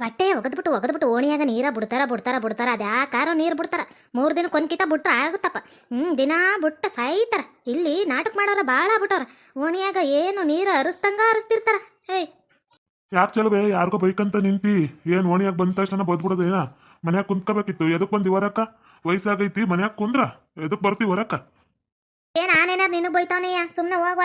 ಬಟ್ಟೆ ಒಗದ್ಬಿಟ್ಟು ಒಗದ್ಬಿಟ್ಟು ಓಣಿಯಾಗ ನೀರ ಬಿಡ್ತಾರ ಬಿಡ್ತಾರ ಬಿಡ್ತಾರ. ಅದು ಯಾಕಾರೋ ನೀರು ಬಿಡ್ತಾರ. ಮೂರು ದಿನ ಕೊನ್ಕಿತ ಬಿಟ್ರೆ ಆಗುತ್ತಪ್ಪ. ಹ್ಞೂ ದಿನ ಬಿಟ್ಟು ಸಾಯ್ತಾರ. ಇಲ್ಲಿ ನಾಟಕ ಮಾಡೋರ ಭಾಳ ಬಿಟ್ಟವ್ರ. ಓಣಿಯಾಗ ಏನು ನೀರು ಅರಿಸ್ದಂಗ ಅರಿಸ್ತಿರ್ತಾರ. ಏಯ್. ಯಾಕೆ ಚಲವೇ? ಯಾರಿಗೋ ಬೈಕಂತ ನಿಂತಿ. ಏನು ಓಣಿಯಾಗ ಬಂದ ತಕ್ಷಣ ಬದ್ಬಿಡೋದೇನ? ಮನ್ಯಾಗ ಕುಂತ್ಕೋಬೇಕಿತ್ತು. ಎದಕ್ ಬಂದಿ ಹೊರಕ್ಕ ವಯಸ್ಸಾಗೈತಿ ಮನ್ಯಾಗ ಕುಂದ್ರ. ಎದಕ್ ಬರ್ತಿ ಹೊರಕ್ಕ ಏ ನಾನೇನಾರು ನಿನಗೆ ಬೈತಾವನೆಯ ಸುಮ್ಮನೆ ಹೋಗಿ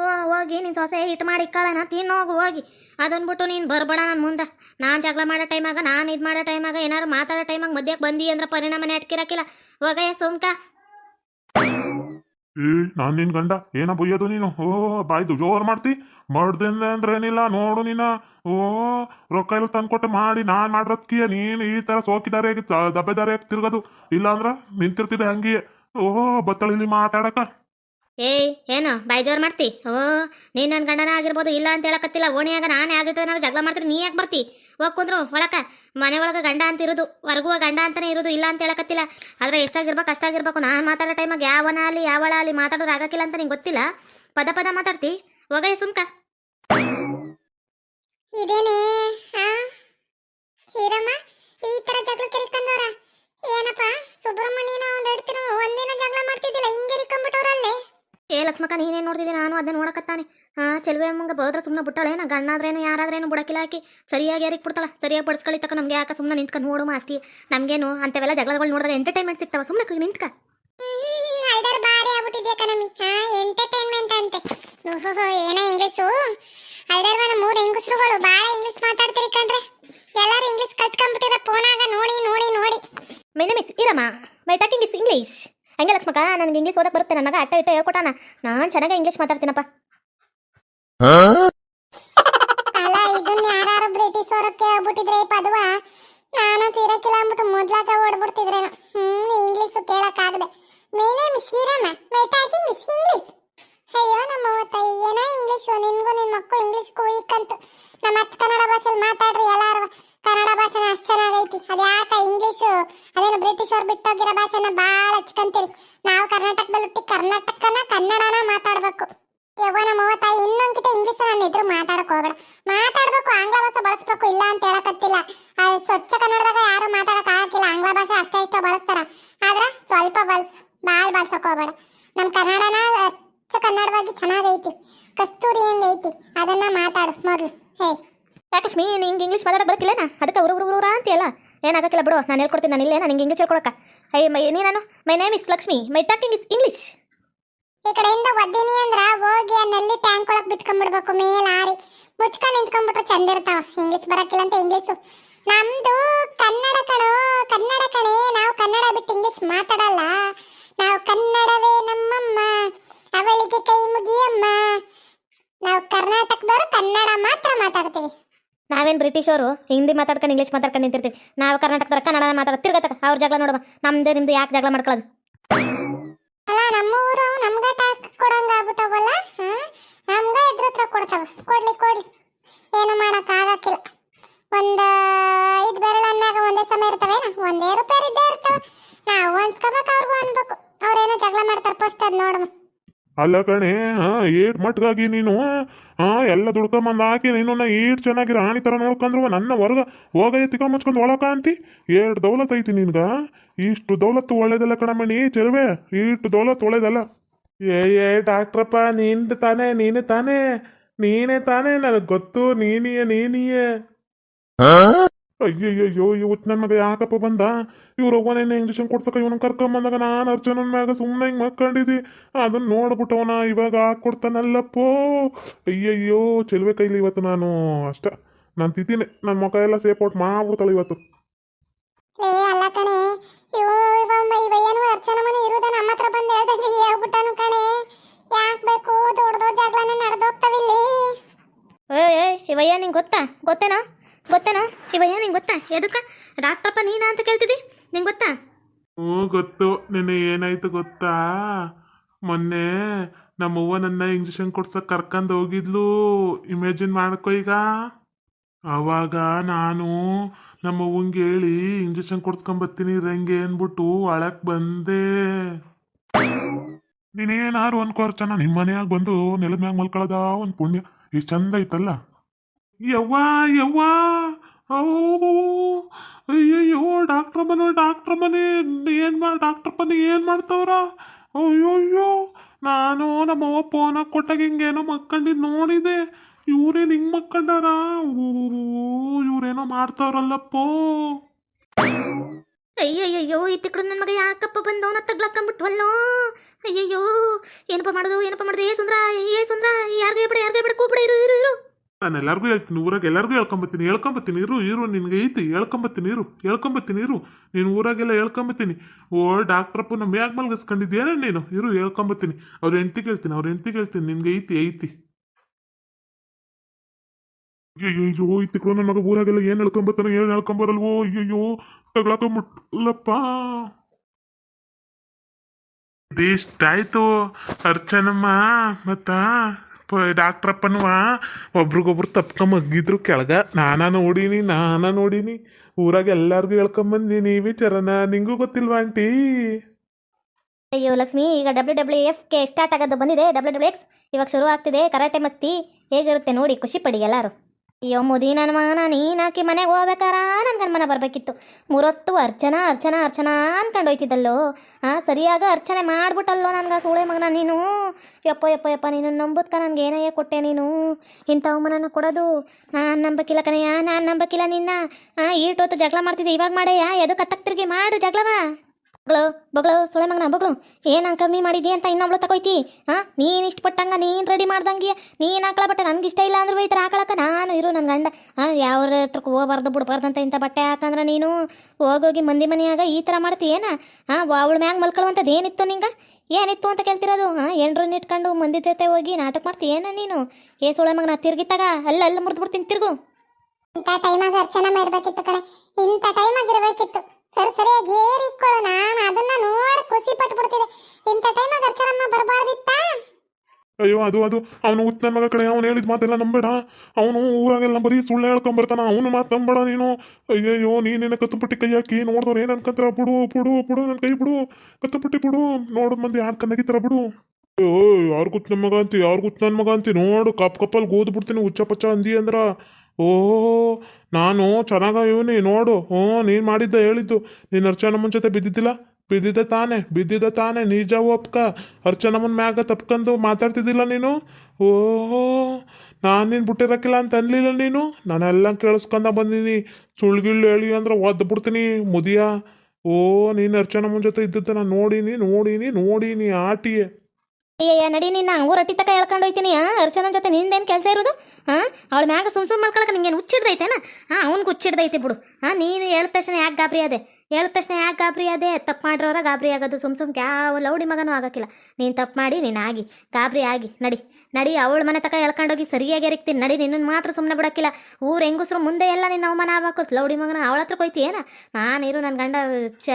ಹೋಗಿ ನೀನು ಸೊಸೆ ಹಿಟ್ಟು ಮಾಡಿ ಇಕ್ಕಳನ, ತಿನ್ನು ಹೋಗು, ಹೋಗಿ. ಅದನ್ಬಿಟ್ಟು ನೀನು ಬರ್ಬೇಡ ನನ್ನ ಮುಂದೆ. ನಾನು ಜಗಳ ಮಾಡೋ ಟೈಮಾಗ, ನಾನು ಇದು ಮಾಡೋ ಟೈಮಾಗ ಏನಾರು ಮಾತಾಡೋ ಟೈಮಾಗ ಮಧ್ಯಕ್ಕೆ ಬಂದಿ ಅಂದ್ರೆ ಪರಿಣಾಮನೇ ಅಟ್ಕಿರಕ್ಕಿಲ್ಲ ಹೋಗಯ್ಯ ಸುಮ್ಕ. ಏ, ನಾನು ನಿನ್ ಗಂಡ, ಏನ ಬುಯ್ಯೋದು ನೀನು? ಓ, ಬಾಯ್ದು ಜೋರು ಮಾಡ್ತಿ. ಮಾಡ್ದಿಂದ ಅಂದ್ರೆ ಏನಿಲ್ಲ ನೋಡು ನೀನ. ಓ, ರೊಕ್ಕ ಎಲ್ಲ ತಂದ್ಕೊಟ್ಟು ಮಾಡಿ, ನಾನು ಮಾಡಿರೋದ್ಕಿಯ ನೀನು ಈ ತರ ಸೋಕಿದಾರೆ ದಬ್ಬೆದಾರೆ ತಿರ್ಗೋದು. ಇಲ್ಲ ಅಂದ್ರ ನಿಂತಿರ್ತಿದೆ ಓ, ಬತ್ತಳಿಲಿ ಮಾತಾಡಕ. ಏಯ್, ಏನು? ಬಾಯ್ ಜೋರು ಮಾಡ್ತಿ? ಓ ನೀ ನನ್ನ ಗಂಡನ ಆಗಿರ್ಬೋದು ಇಲ್ಲ ಅಂತ ಹೇಳಕತ್ತಿಲ್ಲ. ಓಣಿಯಾಗ ನಾನು ಯಾರ ಜೊತೆ ನಾನು ಜಗಳ ಮಾಡ್ತೀನಿ ನೀ ಯಾಕೆ ಬರ್ತಿ? ಹೋಗಿ ಕುಂದ್ರು, ಒಳಕ. ಮನೆ ಒಳಗೆ ಗಂಡ ಅಂತ ಇರೋದು ವರ್ಗುವ ಗಂಡ ಅಂತಲೇ ಇರೋದು, ಇಲ್ಲ ಅಂತ ಹೇಳಕತ್ತಿಲ್ಲ. ಆದ್ರೆ ಎಷ್ಟಾಗಿರ್ಬೇಕು, ಅಷ್ಟಾಗಿರ್ಬೇಕು. ನಾನು ಮಾತಾಡೋ ಟೈಮಾಗ ಯಾವನ ಅಲ್ಲಿ, ಯಾವಳ ಅಲ್ಲಿ ಮಾತಾಡೋದು ಆಗಕ್ಕಿಲ್ಲ ಅಂತ ನಿಂಗೆ ಗೊತ್ತಿಲ್ಲ? ಪದ ಪದ ಮಾತಾಡ್ತಿ? ಹೋಗಯ್ಯ ಸುಮ್ಕ. ಇದೇನೇ ಲಕ್ಷ್ಮಕ್ಕ ನೀನೇನು ನೋಡ್ತಿದ್ದೆ? ನಾನು ಅದನ್ನ ನೋಡಕತ್ತಾನೆ. ಹಾಂ ಚೆಲುವೆ ಅಮ್ಮಂಗೆ ಬೋದ್ರ ಸುಮ್ಮನೆ ಬಿಟ್ಟಾಳೇನ ಗಣ್ಣಾದ್ರೇನು ಯಾರಾದ್ರೇನು ಬಿಡಕಿಲ್ಲ ಹಾಕಿ ಸರಿಯಾಗಿ ಯಾರಿಗೆ ಬಿಡ್ತಾಳ ಸರಿಯಾಗಿ ಬಡ್ಸ್ಕೊಳ್ಳಿ ತಕ್ಕ ನಮಗೆ. ಯಾಕೆ ಸುಮ್ಮನೆ ನಿಂತ್ಕೊಂಡು ನೋಡು ಮಾಸ್ಟಿ ನಮಗೇನು ಅಂತವೆಲ್ಲ ಜಗಳಗಳು ನೋಡಿದ್ರೆ ಎಂಟರ್ಟೈನ್ಮೆಂಟ್ ಸಿಗ್ತಾವ. ಸುಮ್ಮನೆ ನಿಂತ್ಕ. ಅಲ್ದರ್ ಬಾರಿ ಆಗ್ಬಿಟ್ಟಿದೆ ಕಣಮಿ ಹಾ ಎಂಟರ್ಟೈನ್ಮೆಂಟ್ ಅಂತೆ. ಓಹೋ ಏನೋ ಇಂಗ್ಲಿಷು. ಅಲ್ದರ್ ಮೂರು ಹೆಂಗಸ್ರುಗಳು. ಭಾಳ ಇಂಗ್ಲಿಷ್ ಮಾತಾಡ್ತೀರಿ ಕಣ್ರೆ. ಎಲ್ಲರೂ ಇಂಗ್ಲಿಷ್ ಕಲ್ತ್ಕೊಂಡ್ಬಿಟ್ಟಿರ ಫೋನಾಗ ನೋಡಿ ನೋಡಿ ನೋಡಿ. ಮೈ ನೇಮ್ ಇಸ್ ಇರಮ್ಮ. ಮೈ ಟಾಕಿಂಗ್ ಇಸ್ ಇಂಗ್ಲೀಷ್ ಹಂಗೆ ಲಕ್ಷ್ಮಕ್ಕ, ನನಗೆ ಇಂಗ್ಲೀಷ್ ಓದಕ್ಕೆ ಬರುತ್ತೆ ನನ್ನ ಮಗ ಅಟ್ಟ ಇಟ್ಟ ಹೇಳ್ಕೊಟ್ಟಾನ. ನಾನು ಚೆನ್ನಾಗಿ ಇಂಗ್ಲೀಷ್ ಮಾತಾಡ್ತೀನಪ್ಪ. ಅಲ್ಲ ಇದನ್ನ ಯಾರು ಬ್ರಿಟಿಷ್ ಪದವ? ನಾನು ಹ್ಮ್ ಇಂಗ್ಲಿಷ್ ಮೇನೇ ಮಿಸ್ ಅಯ್ಯೋ, ನಮ್ಮ ತಾಯಿ ಏನೋ ಇಂಗ್ಲಿಷು ನಿನ್ಗೂ ನಿನ್ ಇಂಗ್ಲಿಷ್ ವೀಕ್ ಅಂತ. ನಮ್ಮ ಅಚ್ಚ ಕನ್ನಡ ಭಾಷೆಲಿ ಮಾತಾಡ್ರಿ ಎಲ್ಲಾರು. ಕನ್ನಡ ಭಾಷೆನ ಅಷ್ಟು ಚೆನ್ನಾಗೈತಿ. ಅದು ಇಂಗ್ಲೀಷು ಇಂಗ್ಲಿಷು ಅದೇನು ಬ್ರಿಟಿಷ್ ಅವ್ರು ಬಿಟ್ಟೋಗಿರೋ ಭಾಷೆನ ಭಾಳ ಹಚ್ಕಂತೀರಿ. ನಾವು ಕರ್ನಾಟಕದಲ್ಲಿ ಹುಟ್ಟಿ ಕರ್ನಾಟಕನ ಕನ್ನಡನ ಮಾತಾಡ್ಬೇಕು. ಯವ್ವನ ಮೂವತ್ತಾಯಿ ಇನ್ನೊಂದ್ಕಿತ ಇಂಗ್ಲೀಷ್ ನಾನು ಎದುರು ಮಾತಾಡಕ್ ಹೋಗ್ಬೇಡ. ಮಾತಾಡ್ಬೇಕು, ಆಂಗ್ಲ ಭಾಷೆ ಬಳಸ್ಬೇಕು ಇಲ್ಲ ಅಂತ ಹೇಳಕತ್ತಿಲ್ಲ. ಸ್ವಚ್ಛ ಕನ್ನಡದಾಗ ಯಾರು ಮಾತಾಡಕ್ ಆಗಕ್ಕಿಲ್ಲ. ಆಂಗ್ಲ ಭಾಷೆ ಅಷ್ಟೇ ಇಷ್ಟ ಬಳಸ್ತಾರ. ಆದ್ರ ಸ್ವಲ್ಪ ಬಳಸ್ ಭಾಳ ಬಳಸಕ್ ಹೋಗ್ಬೇಡ ನಮ್ ಕನ್ನಡನ ಅಚ್ಚ ಕನ್ನಡವಾಗಿ ಚೆನ್ನಾಗೈತಿ ಕಸ್ತೂರಿ ಐತಿ ಅದನ್ನ ಮಾತಾಡು ಮೊದ್ಲು ಹೇ ಯಾಕಶ್ಮಿ ನಿಂಗೆ ಇಂಗ್ಲೀಷ್ ಮಾತಾಡಕ್ಕೆ ಬರಕಿಲ್ಲೇನ ಅದಕ್ಕೆ ಉರು ಉರು ಉರು ಅಂತೀಯಲ್ಲ ಏನಾಗಕ್ಕಿಲ್ಲ ಬಿಡು, ನಾನು ಹೇಳ್ಕೊಡ್ತೀನಿ, ನಾನು ಇಲ್ಲೇ ನನಗೆ ಇಂಗ್ಲೀಷ್ ಹೇಳ್ಕೊಡಕ್ಕ ಹೈ ಮೈ ನೀ ನಾನು my name is Lakshmi, my talking is English. ಈ ಕಡೆಯಿಂದ ಒದ್ದೀನಿ ಅಂದ್ರ ಹೋಗಿ ನಲ್ಲಿ ಟ್ಯಾಂಕ್ ಒಳಗೆ ಬಿಟ್ಕೊಂಡ್ಬಿಡ್ಬೇಕು ಮೇಲ್ ಆರಿ ಮುಚ್ಕೊಂಡು ನಿಂತ್ಕೊಂಡ್ಬಿಟ್ರೆ ಚಂದ ಇರ್ತಾವ. ಇಂಗ್ಲೀಷ್ ಬರಕಿಲ್ಲ ಅಂತ ಇಂಗ್ಲಿಷ್. ನಮ್ದು ಕನ್ನಡ ಕಣೋ, ಕನ್ನಡ ಕಣೆ, ನಾವು ಕನ್ನಡ ಬಿಟ್ಟು ಇಂಗ್ಲೀಷ್ ಮಾತಾಡಲ್ಲ. ನಾವು ಕನ್ನಡವೇ ನಮ್ಮಮ್ಮ, ಅವಳಿಗೆ ಕೈ ಮುಗಿಯಮ್ಮ. ನಾವು ಕರ್ನಾಟಕದವರು ಕನ್ನಡ ಮಾತ್ರ ಮಾತಾಡ್ತೀವಿ. ನಾವೇನು ಬ್ರಿಟಿಷರು ಹಿಂದಿ ಮಾತಾಡ್ಕೊಂಡು ಇಂಗ್ಲೀಷ್ ಮಾತಾಡ್ಕೊಂಡು ನಿಂತಿರ್ತೀವಿ. ನಾವು ಕರ್ನಾಟಕದ ಕನ್ನಡ ಮಾತಾಡೋದು. ತಿರ್ಗತ್ತ ಅವ್ರ ಜಗಳ ನೋಡುವ. ನಮ್ದು ನಿಮ್ದು ಯಾಕೆ ಜಗಳ ಮಾಡ್ಕೊಳ್ಳೋದು? ಅಲ್ಲ ನಮ್ಮ ಊರು ನಮ್ಗ ಟಾಕ್ ಕೊಡಂಗ ಆಗ್ಬಿಟ್ಟವಲ್ಲ ಹಾ? ನಮ್ಗ ಎದ್ರ ಹತ್ರ ಕೊಡ್ತಾವ. ಕೊಡ್ಲಿ ಕೊಡ್ಲಿ. ಏನು ಮಾಡಕ್ ಆಗಕ್ಕಿಲ್ಲ. ಒಂದ್ ಐದ್ ಬೆರಳನ್ನಾಗ ಒಂದೇ ಸಮಯ ಇರ್ತವೆ ಒಂದೇ ರೂಪಾಯಿ ಇದ್ದೇ ಇರ್ತಾವ. ನಾವು ಅನ್ಸ್ಕೋಬೇಕು ಅವ್ರಿಗೂ ಅನ್ಬೇಕು. ಅವ್ರೇನೋ ಜಗಳ ಮಾಡ್ತಾರ ಫಸ್ಟ್ ಅದ್ ನೋಡಮ್ಮ ಅಲ್ಲ ಕಣೆ ಹಾ ಏಟ್ ಮಟ್ಗಾಗಿ ನೀನು ಹಾ, ಎಲ್ಲ ದುಡ್ಕೊಂಬಂದು ಹಾಕಿ ನಿನ್ನ ಈಟ್ ಚೆನ್ನಾಗಿ ರಾಣಿ ತರ ನೋಡ್ಕೊಂಡ್ರು ನನ್ನ ಹೊರಗ ಹೋಗಯ್ಯ ತಿಕ್ಕ ಮುಚ್ಕೊಂಡು ಒಳಕ ಅಂತಿ? ಎರಡು ದೌಲತ್ ಐತಿ ನಿನ್ಗ? ಇಷ್ಟು ದೌಲತ್ತು ಒಳ್ಳೇದಲ್ಲ ಕಣಮಣಿ, ಚೆಲುವೆ. ಇಷ್ಟು ದೌಲತ್ತು ಒಳ್ಳೇದಲ್ಲ. ಏ ಏ, ಡಾಕ್ಟ್ರಪ್ಪ, ನಿಂದು ತಾನೇ, ನೀನು ತಾನೇ. ನೀನೇ ತಾನೇ, ನನಗೆ ಗೊತ್ತು, ನೀನಿಯೇ ನೀನಿಯೇ. ಅಯ್ಯಯ್ಯೋ ಇವತ್ತು ನನ್ನ ಮಗ ಯಾಕಪ್ಪ ಬಂದ? ಇವ್ರು ಒಬ್ಬನೇನೆ ಇಂಜೆಕ್ಷನ್ ಕೊಡ್ಸಕ ಇವನ ಕರ್ಕೊಂಬಂದಾಗ ನಾನು ಅರ್ಜುನನ ಮ್ಯಾಗ ಸುಮ್ಮನೆ ಹಿಂಗೆ ಮಕ್ಕಂಡಿದ್ದಿ. ಅದನ್ನ ನೋಡ್ಬಿಟ್ಟವನ ಇವಾಗ ಹಾಕ್ಕೊಡ್ತಾನಲ್ಲಪ್ಪೋ. ಅಯ್ಯಯ್ಯೋ ಚೆಲುವೆ ಕೈಲಿ ಇವತ್ತು ನಾನು ಅಷ್ಟ. ನಾನು ತಿದ್ದೀನಿ ನನ್ನ ಮುಖ ಎಲ್ಲ ಸೇಫ್ ಔಟ್ ಮಾಡ್ಬಿಡ್ತಾಳೆ ಇವತ್ತು. ಏ ಅಲ್ಲ ಕಣೆ. ಇವು ಇವ ಇವಯ್ಯನು ಅರ್ಚನ ಮನೆ ಇರುದ ನಮ್ಮ ಹತ್ರ ಬಂದು ಹೇಳ್ದಂಗೆ ಹೇಳ್ಬಿಟ್ಟನು ಕಣೆ. ಯಾಕ್ ಬೇಕು? ದೊಡ್ಡ ದೊಡ್ಡ ಜಗಳನ ನಡೆದೋಗ್ತಾವಿಲ್ಲಿ. ಏಯ್ ಏಯ್ ಇವಯ್ಯ ನಿಂಗೆ ಗೊತ್ತಾ? ಗೊತ್ತೇನಾ? ಗೊತ್ತೇನಾ? ಇವಯ್ಯ ನಿಂಗೆ ಗೊತ್ತಾ? ಎದಕ್ಕ? ಡಾಕ್ಟ್ರಪ್ಪ ನೀನಾ ಅಂತ ಕೇಳ್ತಿದ್ದಿ? ನಿಂಗೆ ಗೊತ್ತಾ? ಓ ಗೊತ್ತು. ನಿನ್ನೆ ಏನಾಯ್ತು ಗೊತ್ತಾ? ಮೊನ್ನೆ ನಮ್ಮವ್ವ ನನ್ನ ಇಂಜೆಕ್ಷನ್ ಕೊಡ್ಸಕ್ ಕರ್ಕೊಂಡು ಹೋಗಿದ್ಲು. ಇಮ್ಯಾಜಿನ್ ಮಾಡ್ಕೋ ಈಗ. ಅವಾಗ ನಾನು ನಮ್ಮವ್ವಂಗೆ ಹೇಳಿ ಇಂಜೆಕ್ಷನ್ ಕೊಡ್ಸ್ಕೊಂಬತ್ತೀನಿ ರಂಗೆ ಅನ್ಬಿಟ್ಟು ಒಳಕ್ ಬಂದೆ. ನೀನೇನಾರು ಅನ್ಕೋ ಅರ್ಚನ ನಿಮ್ಮ ಬಂದು ನೆಲದ ಮ್ಯಾಗ ಮಲ್ಕೊಳ್ಳೋದ ಒಂದು ಪುಣ್ಯ. ಇಷ್ಟು ಚಂದ ಐತಲ್ಲ? ಯವ್ವ, ಯವ್ವಾ? ಅಯ್ಯಯ್ಯೋ, ಡಾಕ್ಟ್ರ್ ಮನೆ ಡಾಕ್ಟ್ರ್ ಮನೆ, ಏನು ಮಾಡಿ, ಡಾಕ್ಟ್ರ್ ಮನೆ ಏನು ಮಾಡ್ತಾವ್ರ? ಅಯ್ಯೋಯ್ಯೋ, ನಾನು ನಮ್ಮವ್ವ ಫೋನ್ ಕೊಟ್ಟಾಗ ಹಿಂಗೇನೋ ಮಕ್ಕಂಡಿದ್ದು ನೋಡಿದೆ. ಇವ್ರೇನು ಹಿಂಗೆ ಮಕ್ಕಂಡಾರ? ಇವ್ರೇನೋ ಮಾಡ್ತಾವ್ರಲ್ಲಪ್ಪೋ. ಅಯ್ಯಯ್ಯೋ ಈ ತಿಕ್ಕಡು ನನ್ನ ಮಗ ಯಾಕಪ್ಪ ಬಂದವನ ತಗ್ಲಾಕೊಂಬಿಟ್ವಲ್ಲೋ ಅಯ್ಯಯ್ಯೋ, ಏನಪ್ಪ ಮಾಡೋದು ಏನಪ್ಪ ಮಾಡೋದು? ಏ ಸುಂದ್ರ ಏ ಸುಂದ್ರ, ಯಾರಿಗೂ ಬಿಡ ಯಾರಿಗೂ ಬಿಡ ಕೂಬಿಡ ಇರು ಇರು ಇರು. ನಾನು ಎಲ್ಲರಿಗೂ ಹೇಳ್ತೀನಿ, ಊರಾಗ ಎಲ್ಲರಿಗೂ ಹೇಳ್ಕೊಂಬತ್ತೀನಿ ಹೇಳ್ಕೊಂಬತ್ತೀನಿ, ಇರು ಇರು, ನಿನ್ಗೆ ಐತಿ, ಹೇಳ್ಕೊಂಬತ್ತೀನಿ, ಇರು ಹೇಳ್ಕೊಂಬತ್ತೀನಿ, ಇರು. ನೀನು ಊರಾಗೆಲ್ಲ ಹೇಳ್ಕೊಂಬತ್ತೀನಿ. ಓ ಡಾಕ್ಟ್ರಪ್ಪ ನಮ್ಮ ಯಾಕೆ ಮಲ್ಗಿಸ್ಕೊಂಡಿದ್ದೇನೆ ನೀನು? ಇರು, ಹೇಳ್ಕೊಂಬತ್ತೀನಿ. ಅವ್ರ ಹೆಂಡತಿ ಕೇಳ್ತೀನಿ, ಅವ್ರ ಹೆಂಡತಿ ಕೇಳ್ತೀನಿ, ನಿನ್ಗೆ ಐತಿ ಐತಿ. ಅಯ್ಯೋ ಐತಿ ನನ್ನ ಮಗ ಊರಾಗೆಲ್ಲ ಏನು ಹೇಳ್ಕೊಂಬತ್ತಾನ, ಏನು ಹೇಳ್ಕೊಂಬರಲ್ವೋ, ಅಯ್ಯಯ್ಯೋ ಮುಟ್ಲಪ್ಪ. ಇದಿಷ್ಟಾಯ್ತು ಅರ್ಚನಮ್ಮ, ಮತ್ತ ಡಾಕ್ಟ್ರಪ್ಪನವ ಒಬ್ರಿಗೊಬ್ರು ತಪ್ಕೊಂಬಗ್ಗಿದ್ರು ಕೆಳಗ. ನಾನ ನೋಡೀನಿ ನಾನ ನೋಡೀನಿ. ಊರಾಗ ಎಲ್ಲಾರ್ಗೂ ಹೇಳ್ಕೊಂಬಂದೀನಿ. ವಿಚಾರನ ನಿಂಗೂ ಗೊತ್ತಿಲ್ವಾ ಆಂಟಿ? ಅಯ್ಯೋ ಲಕ್ಷ್ಮಿ, ಈಗ ಡಬ್ಲ್ಯೂ ಡಬ್ಲ್ಯೂ ಎಫ್ಗೆ ಸ್ಟಾರ್ಟ್ ಆಗೋದು ಬಂದಿದೆ. ಡಬ್ಲ್ಯೂ ಡಬ್ಲ್ಯೂ ಎಕ್ಸ್ ಇವಾಗ ಶುರು ಆಗ್ತಿದೆ ಕರಾಟೆ ಮಸ್ತಿ ಹೇಗಿರುತ್ತೆ ನೋಡಿ, ಖುಷಿ ಪಡಿ ಎಲ್ಲರೂ. ಅಯ್ಯೋ ಮುದಿ ನನ್ನ ಮಗನ ನೀನು ಹಾಕಿ ಮನೆಗೆ ಹೋಗ್ಬೇಕಾರ? ನನ್ನ ಅನುಮಾನ ಬರಬೇಕಿತ್ತು. ಮೂರೊತ್ತು ಅರ್ಚನಾ ಅರ್ಚನಾ ಅರ್ಚನಾ ಅನ್ಕೊಂಡೋಯ್ತಿದ್ದಲ್ಲೋ ಹಾಂ ಸರಿಯಾಗ ಅರ್ಚನೆ ಮಾಡ್ಬಿಟ್ಟಲ್ಲೋ ನನ್ಗೆ ಸೂಳೆ ಮಗನ ನೀನು? ಯಪ್ಪ ಯಪ್ಪ ಯಪ್ಪ ನೀನು ನಂಬುದ್ಕ ನನಗೆ ಏನಯ್ಯ ಕೊಟ್ಟೆ ನೀನು? ಇಂಥ ಅವಮಾನನ ಕೊಡೋದು ನಾನು ನಂಬಕ್ಕಿಲ್ಲ ಕಣಯ್ಯ, ನಾನು ನಂಬಕ್ಕಿಲ್ಲ ನಿನ್ನ. ಹಾಂ ಹೊತ್ತು ಜಗಳ ಮಾಡ್ತಿದ್ದೆ, ಇವಾಗ ಮಾಡಯ್ಯ ಎದು ಕತ್ತಕ್ತಿರ್ಗಿ ಮಾಡು ಜಗಳವ. ಬಗಳು, ಬಗ್ಳು, ಸೊಳೆ ಮಗನ, ಬಗ್ಳು. ಏನು ಕಮ್ಮಿ ಮಾಡಿದ್ದಿ ಅಂತ ಇನ್ನೊಬ್ಳು ತಗೋಯ್ತಿ ಹಾಂ ನೀನು ಇಷ್ಟಪಟ್ಟಂಗ ನೀನು ರೆಡಿ ಮಾಡ್ದಂಗೆ. ನೀನು ಹಾಕಳ ಬಟ್ಟೆ ನನಗೆ ಇಷ್ಟ ಇಲ್ಲ ಅಂದ್ರೆ ಬೈತಾರೆ ಹಾಕೊಳಕ ನಾನು ಇರು ನನ್ನ ಗಂಡ. ಹಾಂ ಯಾವ ಹತ್ರಕ್ಕೆ ಹೋಗ್ಬಾರ್ದು, ಬಿಡ್ಬಾರ್ದು ಅಂತ ಇಂಥ ಬಟ್ಟೆ ಹಾಕಂದ್ರೆ ನೀನು? ಹೋಗೋಗಿ ಮಂದಿ ಮನೆಯಾಗ ಈ ಥರ ಮಾಡ್ತೀಯೇನ ಹಾಂ ಅವಳ ಮ್ಯಾಗ ಮಲ್ಕೊಳ್ಳುವಂಥದ್ದು ಏನಿತ್ತು ನಿಂಗೆ? ಏನಿತ್ತು ಅಂತ ಕೇಳ್ತಿರೋದು? ಹಾಂ ಎಂಡ್ರನ್ನ ಇಟ್ಕೊಂಡು ಮಂದಿ ಜೊತೆ ಹೋಗಿ ನಾಟಕ ಮಾಡ್ತೀಯೇನ ನೀನು? ಏ, ಸುಳೆ ಮಗನ, ತಿರ್ಗಿತ್ತಾಗ? ಅಲ್ಲ ಅಲ್ಲ ಮುರಿದ್ಬಿಡ್ತೀನಿ ತಿರ್ಗು. ಇಂಥ ಟೈಮಾಗ ಅರ್ಚನಮ್ಮ ಇರ್ಬೇಕಿತ್ತು ಕಣೆ. ಇಂಥ ಟೈಮಾಗ ಇರ್ಬೇಕಿತ್ತು ಸರಿ, ಸರಿಯಾಗಿ ಏರಿಕ್ಕೊಳ್ಳು ನಾನು ಅದನ್ನ ನೋಡಿ ಖುಷಿ ಪಟ್ಬಿಡ್ತಿದ್ದೆ ಇಂಥ ಟೈಮಾಗ ಅರ್ಚನಮ್ಮ ಬರಬಾರ್ದಿತ್ತ? ಅಯ್ಯೋ, ಅದು ಅದು. ಅವನು ನನ್ನ ಮಗ ಕಡೆ ಅವನು ಹೇಳಿದ ಮಾತೆಲ್ಲ ನಂಬೇಡ. ಅವನು ಊರಾಗೆಲ್ಲ ಬರೀ ಸುಳ್ಳು ಹೇಳ್ಕೊಂಬರ್ತಾನ ಅವನು ಮಾತು ನಂಬೇಡ ನೀನು. ಅಯ್ಯಯ್ಯೋ ನೀನೇನ ಕತ್ತುಪಟ್ಟಿ ಕೈ ಹಾಕಿ ನೋಡಿದವ್ರು ಏನು ಅನ್ಕಂತಾರ? ಬಿಡು ಬಿಡು ಬಿಡು ನನ್ನ ಕೈ ಬಿಡು. ಕತ್ತುಪಟ್ಟಿ ಬಿಡು. ನೋಡು, ಮಂದಿ ಆಡ್ ಕಣ್ಣಾಗಿತ್ತಾರ ಬಿಡು. ಅಯ್ಯೋ ಯಾರು ಗುತ್ ನನ್ನ ಮಗ ಅಂತಿ? ಯಾರು ಗೊತ್ತು ನನ್ನ ಮಗ ಅಂತಿ? ನೋಡು, ಕಪ್ ಕಪ್ಪಲ್ಲಿ ಗೋದ್ ಬಿಡ್ತೀನಿ. ಉಚ್ಚ ಪಚ್ಚ ಅಂದಿ ಅಂದ್ರ. ಓ ನಾನು ಚೆನ್ನಾಗ ಇವನಿ ನೋಡು. ಹ್ಞೂ, ನೀನು ಮಾಡಿದ್ದ ಹೇಳಿದ್ದು. ನೀನು ಅರ್ಚನ ಜೊತೆ ಬಿದ್ದಿದ್ದಿಲ್ಲ? ಬಿದ್ದಿದ್ದ ತಾನೆ ಬಿದ್ದಿದ್ದ ತಾನೆ. ನಿಜ ಒಪ್ಕ. ಅರ್ಚನಮ್ಮನ ಮ್ಯಾಗ ತಪ್ಕೊಂಡು ಮಾತಾಡ್ತಿದ್ದಿಲ್ಲ ನೀನು? ಓ ನಾನು ನೀನು ಬಿಟ್ಟಿರಕ್ಕಿಲ್ಲ ಅಂತ ಅನ್ಲಿಲ್ಲ ನೀನು? ನಾನೆಲ್ಲ ಕೇಳಿಸ್ಕೊಂಡ ಬಂದೀನಿ. ಸುಳ್ಗಿಳ್ಳು ಹೇಳಿ ಅಂದ್ರೆ ಒದ್ದು ಬಿಡ್ತೀನಿ, ಮುದಿಯ. ಓ ನೀನು ಅರ್ಚನ ಜೊತೆ ಇದ್ದದ್ದು ನಾನು ನೋಡೀನಿ ನೋಡೀನಿ ನೋಡೀನಿ, ಆಟಿಯೇ. ಅಯ್ಯಯ್ಯ, ನಡಿ ನಿನ್ನ, ಊರ ಅಟ್ಟಿ ತಕ ಹೇಳ್ಕೊಂಡು ಹೋಯ್ತೀನಿ ಅರ್ಚನ ಜೊತೆ ನಿಂದೇನು ಕೆಲಸ ಇರೋದು? ಹಾಂ ಅವಳ ಮ್ಯಾಗ ಸುಮ್ ಸುಮ್ ಮಲ್ಕೊಳಕ ನಿಂಗೇನು ಹುಚ್ಚಿಡ್ದೈತೇನ? ಹಾಂ ಅವ್ನಿಗೆ ಹುಚ್ಚಿಡ್ದೈತಿ ಬಿಡು. ಹಾಂ ನೀನು ಹೇಳಿದ ತಕ್ಷಣ ಯಾಕೆ ಗಾಬರಿ ಅದೇ ಹೇಳಿದ ತಕ್ಷಣ ಯಾಕೆ ಗಾಬರಿ ಅದೇ ತಪ್ಪು ಮಾಡಿರೋರ ಗಾಬರಿ ಆಗೋದು. ಸುಮ್ ಸುಮ್ ಯಾವ ಲೌಡಿ ಮಗನೂ ಆಗೋಕ್ಕಿಲ್ಲ. ನೀನು ತಪ್ಪು ಮಾಡಿ, ನೀನು ಆಗಿ. ಗಾಬರಿ ಆಗಿ. ನಡಿ. ನಡಿ, ಅವಳ ಮನೆ ತಕ ಎಳ್ಕೊಂಡೋಗಿ ಸರಿಯಾಗಿ ಎರಿಕ್ತೀನಿ. ನಡಿ ನಿನ್ನನ್ನು ಮಾತ್ರ ಸುಮ್ಮನೆ ಬಿಡೋಕ್ಕಿಲ್ಲ. ಊರು ಹೆಂಗಸ್ರು ಮುಂದೆ ಎಲ್ಲ ನಿನ್ನ ಅವಮಾನ ಆಗಬೇಕು. ಲೌಡಿ ಮಗನ ಅವಳ ಹತ್ರ ಕೊಯ್ತಿ ಏನ? ನಾನಿರು ನನ್ನ ಗಂಡ, ಚ,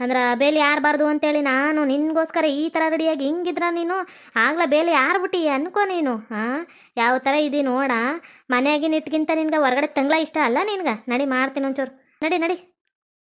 ಅಂದ್ರೆ ಬೇಲಿ ಯಾರಬಾರ್ದು ಅಂತೇಳಿ ನಾನು ನಿನ್ಗೋಸ್ಕರ ಈ ಥರ ರೆಡಿಯಾಗಿ ಹಿಂಗಿದ್ರ ನೀನು? ಆಗ್ಲೇ ಬೇಲಿ ಯಾರು ಬಿಟ್ಟಿ ಅನ್ಕೋ ನೀನು ಹಾಂ ಯಾವ ಥರ ಇದಿ ನೋಡ. ಮನೆಯಾಗಿನ ಇಟ್ಗಿಂತ ನಿನ್ಗೆ ಹೊರಗಡೆ ತಂಗ್ಳ ಇಷ್ಟ ಅಲ್ಲ ನಿನ್ಗೆ? ನಡಿ, ಮಾಡ್ತೀನಿ ಒಂಚೂರು. ನಡಿ ನಡಿ.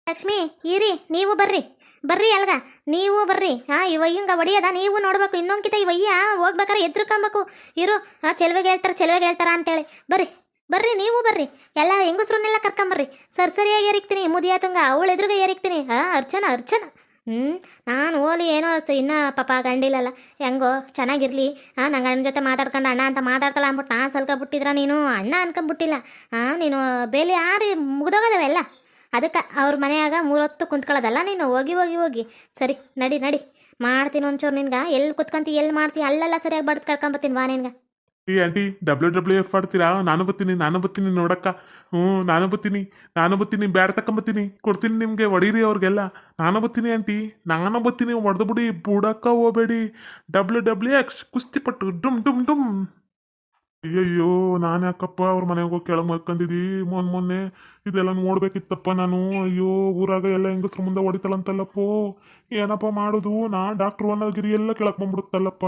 ಲಕ್ಷ್ಮಿ, ಇರಿ, ನೀವು ಬರ್ರಿ. ಬರ್ರಿ ಅಲ್ಗ, ನೀವು ಬರ್ರಿ. ಹಾಂ ಇವಯ್ಯಂಗ ಒಡಿಯದ, ನೀವು ನೋಡ್ಬೇಕು. ಇನ್ನೊಂದ್ಕಿತ ಇವಯ್ಯ ಹೋಗ್ಬೇಕಾರೆ ಎದ್ರುಕೊಂಬೇಕು ಇರು, ಆ, ಚೆಲುವೆಗೆ ಹೇಳ್ತಾರೆ, ಚೆಲುವೆಗೆ ಹೇಳ್ತಾರ ಅಂತೇಳಿ. ಬರ್ರಿ ಬರ್ರಿ, ನೀವು ಬರ್ರಿ. ಎಲ್ಲ ಹೆಂಗಸ್ರನ್ನೆಲ್ಲ ಕರ್ಕೊಂಬರ್ರಿ ಸರ್ ಸರಿಯಾಗಿ ಏರಿಕ್ತೀನಿ, ಮುದಿಯ ತುಂಗ, ಅವಳು ಎದುರುಗೆ ಏರಿಕ್ತೀನಿ. ಹಾಂ ಅರ್ಚನ ಅರ್ಚನ. ಹ್ಞೂ ನಾನು ಓಲಿ ಏನೋ ಇನ್ನ ಪಾಪ ಗಂಡಿಲ್ಲಲ್ಲ. ಹೆಂಗೋ, ಚೆನ್ನಾಗಿರ್ಲಿ. ಹಾಂ ನಂಗೆ ಅಣ್ಣ ಜೊತೆ ಮಾತಾಡ್ಕೊಂಡು ಅಣ್ಣ ಅಂತ ಮಾತಾಡ್ತಲ್ಲ ಅಂದ್ಬಿಟ್ಟು ನಾ ಸಲ್ಕೊಬಿಟ್ಟಿದ್ರ ನೀನು? ಅಣ್ಣ ಅನ್ಕೊಂಬಿಟ್ಟಿಲ್ಲ ಹಾಂ ನೀನು ಬೇಲಿ ಆರಿ ಮುಗ್ದೋಗದವೆಲ್ಲ ಅದಕ್ಕೆ ಅವ್ರ ಮನೆಯಾಗ ಮೂರೊತ್ತು ಕುಂತ್ಕೊಳ್ಳೋದಲ್ಲ ನೀನು? ಹೋಗಿ ಹೋಗಿ ಹೋಗಿ. ಸರಿ, ನಡಿ ನಡಿ. ಮಾಡ್ತೀನಿ ಒಂಚೂರು ನಿನ್ಗೆ. ಎಲ್ಲಿ ಕುತ್ಕೊಂತಿ, ಎಲ್ಲಿ ಮಾಡ್ತೀನಿ ಅಲ್ಲೆಲ್ಲ ಸರಿಯಾಗಿ ಬಡ್ದು ಕರ್ಕೊಂಬತ್ತೀನಿ ವಾ ನಿನ್ಗೆ. ಈ ಆಂಟಿ ಡಬ್ಲ್ಯೂ ಡಬ್ಲ್ಯೂ ಎಫ್ ಆಡ್ತೀರಾ ನಾನು ಬತ್ತೀನಿ ನಾನು ಬತ್ತೀನಿ ನೋಡಕ್ಕ. ಹ್ಞೂ, ನಾನು ಬತ್ತೀನಿ ನಾನು ಬತ್ತೀನಿ ಬ್ಯಾಟ್ ತಕೊಂಬತ್ತೀನಿ ಕೊಡ್ತೀನಿ ನಿಮಗೆ ಹೊಡೀರಿ ಅವ್ರಿಗೆಲ್ಲ. ನಾನು ಬತ್ತೀನಿ ಆಂಟಿ, ನಾನು ಬತ್ತೀನಿ ಹೊಡೆದು ಬಿಡಿ, ಬುಡಕ್ಕ ಹೋಗಬೇಡಿ. ಡಬ್ಲ್ಯೂ ಡಬ್ಲ್ಯೂ ಎಕ್ಸ್ ಕುಸ್ತಿಪಟ್ಟು ಡುಮ್ ಡುಮ್ ಡುಮ್. ಅಯ್ಯಯ್ಯೋ ನಾನು ಯಾಕಪ್ಪ ಅವ್ರ ಮನೆಗೆ ಹೋಗಿ ಕೆಳಗೆ ಮಲ್ಕೊಂಡಿದ್ದಿ ಮೊನ್ನೆ ಮೊನ್ನೆ ಇದೆಲ್ಲ ನೋಡ್ಬೇಕಿತ್ತಪ್ಪ ನಾನು. ಅಯ್ಯೋ ಊರಾಗ ಎಲ್ಲ ಹೆಂಗಸ್ರ ಮುಂದೆ ಹೊಡಿತಾಳಂತಲ್ಲಪ್ಪೋ. ಏನಪ್ಪ ಮಾಡೋದು? ನಾ ಡಾಕ್ಟ್ರು ಅನ್ನೋಗಿರಿ ಎಲ್ಲ ಕೆಳಗೆ ಬಂದ್ಬಿಡುತ್ತಲ್ಲಪ್ಪ.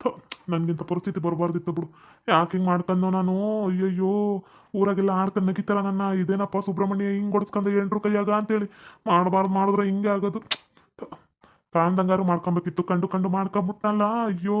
ಥು, ನನ್ಗಿಂತ ಪರಿಸ್ಥಿತಿ ಬರಬಾರ್ದಿತ್ತು ಬಿಡು. ಯಾಕೆ ಹಿಂಗೆ ಮಾಡ್ಕಂದೋ ನಾನು? ಅಯ್ಯಯ್ಯೋ ಊರಾಗೆಲ್ಲ ಆಡ್ಕೊಂಡು ನಗಿತಾರ ನನ್ನ. ಇದೇನಪ್ಪ ಸುಬ್ರಹ್ಮಣ್ಯ ಹಿಂಗೆ ಹೊಡ್ಸ್ಕೊಂಡ ಎಂಟ್ರು ಕೈಯಾಗ ಅಂತೇಳಿ. ಮಾಡಬಾರ್ದು ಮಾಡಿದ್ರೆ ಹಿಂಗೆ ಆಗೋದು. ಕಾಣ್ದಂಗಾರು ಮಾಡ್ಕೊಬೇಕಿತ್ತು. ಕಂಡು ಕಂಡು ಮಾಡ್ಕೊಂಬಿಟ್ನಲ್ಲ. ಅಯ್ಯೋ.